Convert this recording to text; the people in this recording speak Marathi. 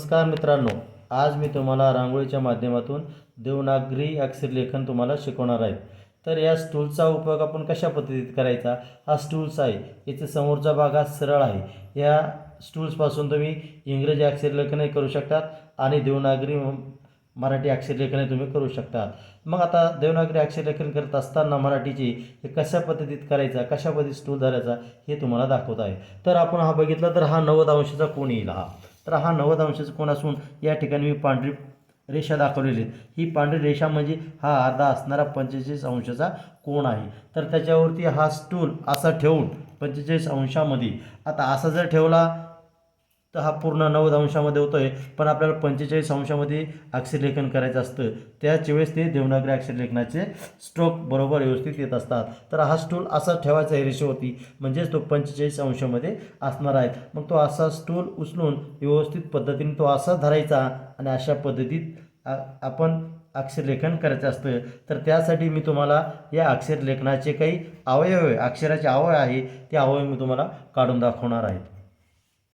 नमस्कार मित्रांनो आज मी तुम्हाला रांगोळीच्या माध्यमातून देवनागरी अक्षरलेखन तुम्हाला शिकवणार आहे. तर या स्टूलचा उपयोग आपण कशा पद्धतीत करायचा? हा स्टूल्स आहे याचा समोरचा भाग हा सरळ आहे. या स्टूल्सपासून तुम्ही इंग्रजी अक्षरलेखनही करू शकतात आणि देवनागरी मराठी मराठी अक्षरलेखनही तुम्ही करू शकता मग आता देवनागरी अक्षरलेखन करत असताना मराठीची हे कशा पद्धतीत करायचा कशा पद्धतीत स्टूल धरायचा हे तुम्हाला दाखवत आहे. तर आपण हा बघितला तर हा नव्वद अंशाचा कोण येईल हा. तर हा नव्वद अंशाचा कोण असून या ठिकाणी मी पांढरी रेषा दाखवलेली आहे. ही पांढरी रेषा म्हणजे हा अर्धा असणारा पंचेचाळीस अंशाचा कोण आहे. तर त्याच्यावरती हा स्टूल असा ठेवून पंचेचाळीस अंशामध्ये. आता असा जर ठेवला तर हा पूर्ण नव्वद अंशामध्ये होतो आहे पण आपल्याला पंचेचाळीस अंशामध्ये अक्षरलेखन करायचं असतं. त्याच वेळेस ते देवनागरी अक्षरलेखनाचे स्ट्रोक बरोबर व्यवस्थित येत असतात. तर हा स्टूल असा ठेवायचा आहे होती म्हणजेच तो पंचेचाळीस अंशामध्ये असणार आहे. मग तो असा स्टूल उचलून व्यवस्थित पद्धतीने तो असा धरायचा आणि अशा पद्धतीत आपण अक्षरलेखन करायचं असतं. तर त्यासाठी मी तुम्हाला या अक्षरलेखनाचे काही अवयव आहे अक्षराचे अवयव आहे ते अवयव मी तुम्हाला काढून दाखवणार आहेत